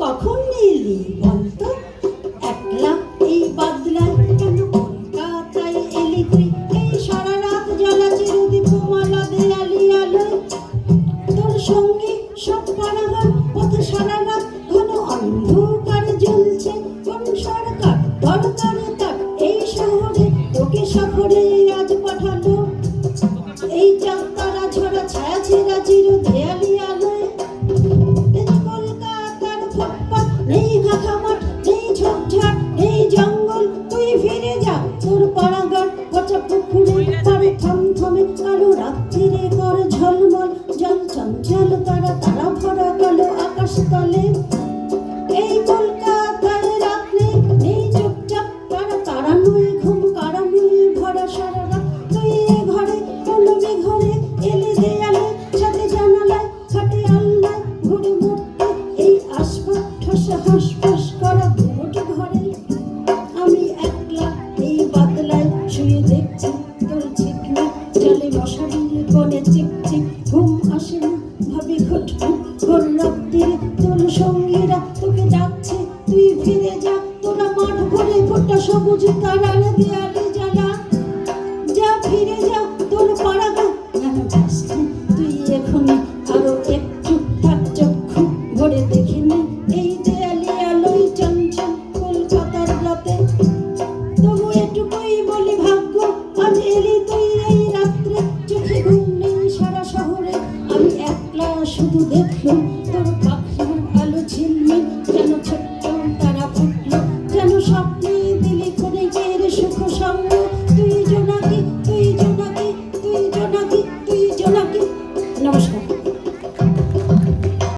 কখন এলি বলতো? একলা এই বাদলায় তোর ঘন অন্ধকার জ্বলছে। কোন সরকার তার? এই শহরে তোকে সফরে আজ পাঠালো এই চাঁদারা ঝরা, ছায়া ছেঁড়া চির পচা থমথমে কালো রাত্রিরে কর ঝলমল। জল চঞ্চল তারা তারা ভরা কালো আকাশ তলে। এই কলকাতায় রাত নেই চুপচাপ তারা তারা নুই ঘুম কারা নুই ভরা সারা রাত। ঘরে পল্লবী ঘরে সাথে জানালায়, খাটে আল্লাহ ঘুরে এই আসবাব ঠসা হাঁসফাঁস তোর কোণে চিকচিক ঘুম আসে না, ভাবে ঘুটঘুট ঘোর তোর সঙ্গীরা তোকে যাচ্ছে তুই ফিরে যা। তোরা মাঠ ভরে ফোটা সবুজ তারার দেয়ালে শুধু দেখল, তোর পাখির আলো ঝিলমিল, যেন ছোট্ট তারা ফুটলো, যেন স্বপ্নে দিলি করে গের সুখ সঙ্গ। তুই জোনাকি তুই জোনাকি তুই জোনাকি তুই জোনাকি। নমস্কার।